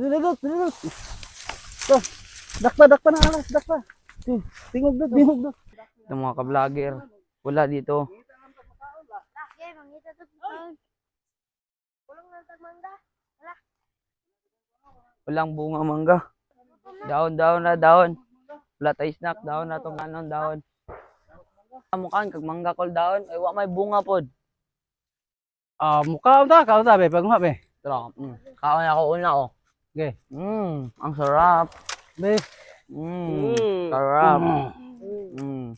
Dinudot, dinudot. Ito. Dakpa, dakpa na alas, dakpa. Ting- Tingog dot, tingog dot. Ito mga ka-vlogger. Wala dito. Walang bunga mangga. Daon, daon na, daon. Wala tayo snack, daon na itong anon, daon. Amukan, kag mangga kol daon. Ay, wa may bunga pod. Ah, mukha ta, kao ta, be, pagma, be. Tara, mm. Kaon ako una, oh. Okay. Mm, ang sarap. Be. Mm, sarap. Mm.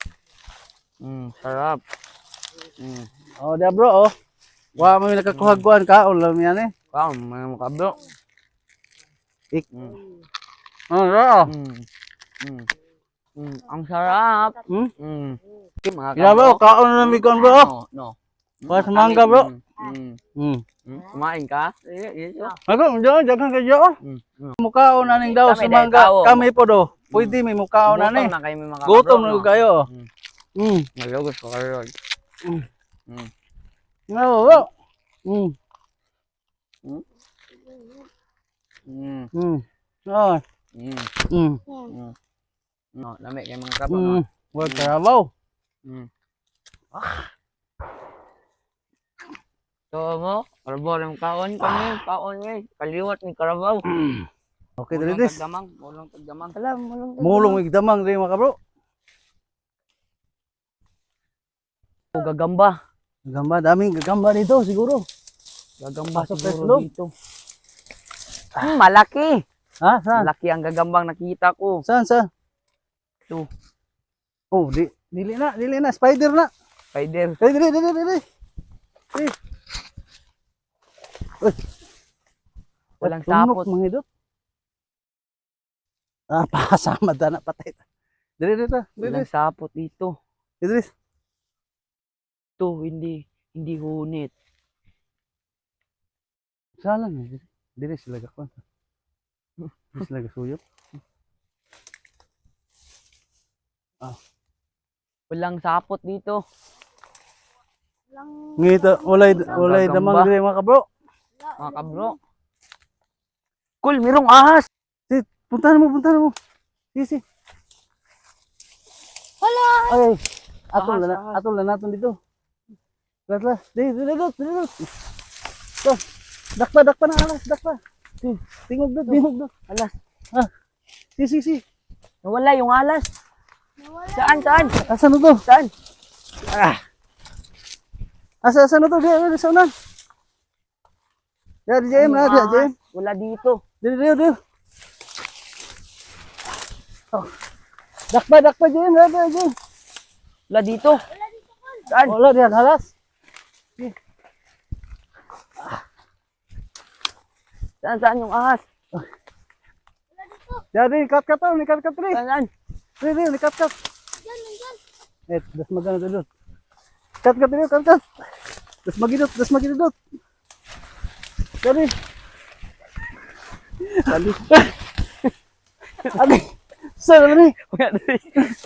Mm, sarap. Mm. Oh, dia bro, oh. Wa mo nakakuhaguan ka, ulam yan eh. Wow, may mukha bro. Ik. Mm. Oh, bro. Mm. Mm. Mm. Ang sarap. Hmm? Mm. Okay, mga Ya bro, kaon na mi kon bro. No, no. Sa mangga, bro. Mm. Hmm. Mm. Kumain ka? Eh, eh, eh. Ako, diyan, diyan ka. Mm. Mm. Mukhaon na ning daw sa mangga. Kami po do. Pwede may mukhaon na ni. Gutom na kayo. Mm. Hmm. Nalugos ko kayo. Mm. Mm. No, bro. Hmm. Mm. Hmm. Oh. Mm. Hmm. Mm. No, lami kay mga. Hmm. no? Wa karabaw. Mm. So mo, karabaw lang kaon kami, kaon ni, kaliwat ni karabaw. Okay, Mulong dali dis. tagdamang, mulong tagdamang. Alam, mulong Mulong mig damang rin mga bro. O gagamba. Gagamba, daming gagamba dito siguro. Gagamba Pasok sa siguro loob. dito. Hmm, malaki. Ha? Saan? Malaki ang gagambang nakita ko. Saan, saan? Ito. Oh, di, dili na, dili na. Spider na. Spider. Dili, dili, dili, dili. Dili. Uy. Walang sapot. mga idot. Ah, pasama na patay. Dili, dili. Dili, Walang sapot dito. dili. Ito, hindi, hindi hunit. Saan lang. eh. Dili sila gakon. Dili sila gasuyop. Walang sapot dito. lang. Ngito, walay, walay damang dili mga kabro. Mga kabro. Cool, mirong ahas. Puntahan mo, puntahan mo. Sisi. Wala. Ay, atol Ahas, na, ahas. atol na natin dito. Lat, lat. Di, di, di, di, di, di. Ito. Dakpa, dakpa na alas, dakpa. Tingog dot, tingog dot. Alas, Si, si, si. nawala yung alas. Nawala. Saan, saan? Asa na to? Saan? Ah. Asa, asa na to? Di, di, di, Jem, na, di, Yung Jem. ahas, Wala dito. Di, di, di, di. Oh. Dakpa, dakpa, Jem, di, di, Jem. Wala dito. Saan? Wala, diyan, halas. Saan, saan yung ahas? Di, di, kat, kat, ni kat, kat, rin. Saan, saan? Di, di, ni kat, kat. Diyan, nandyan. Eh, das magana dudot. Kat kat dito, kat kat. Das magidot, das magidot. Dali. Dali. Adi. Sir, dali. Wala dito.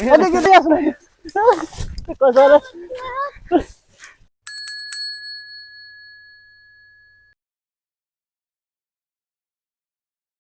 Adi kita ya. Kau salah.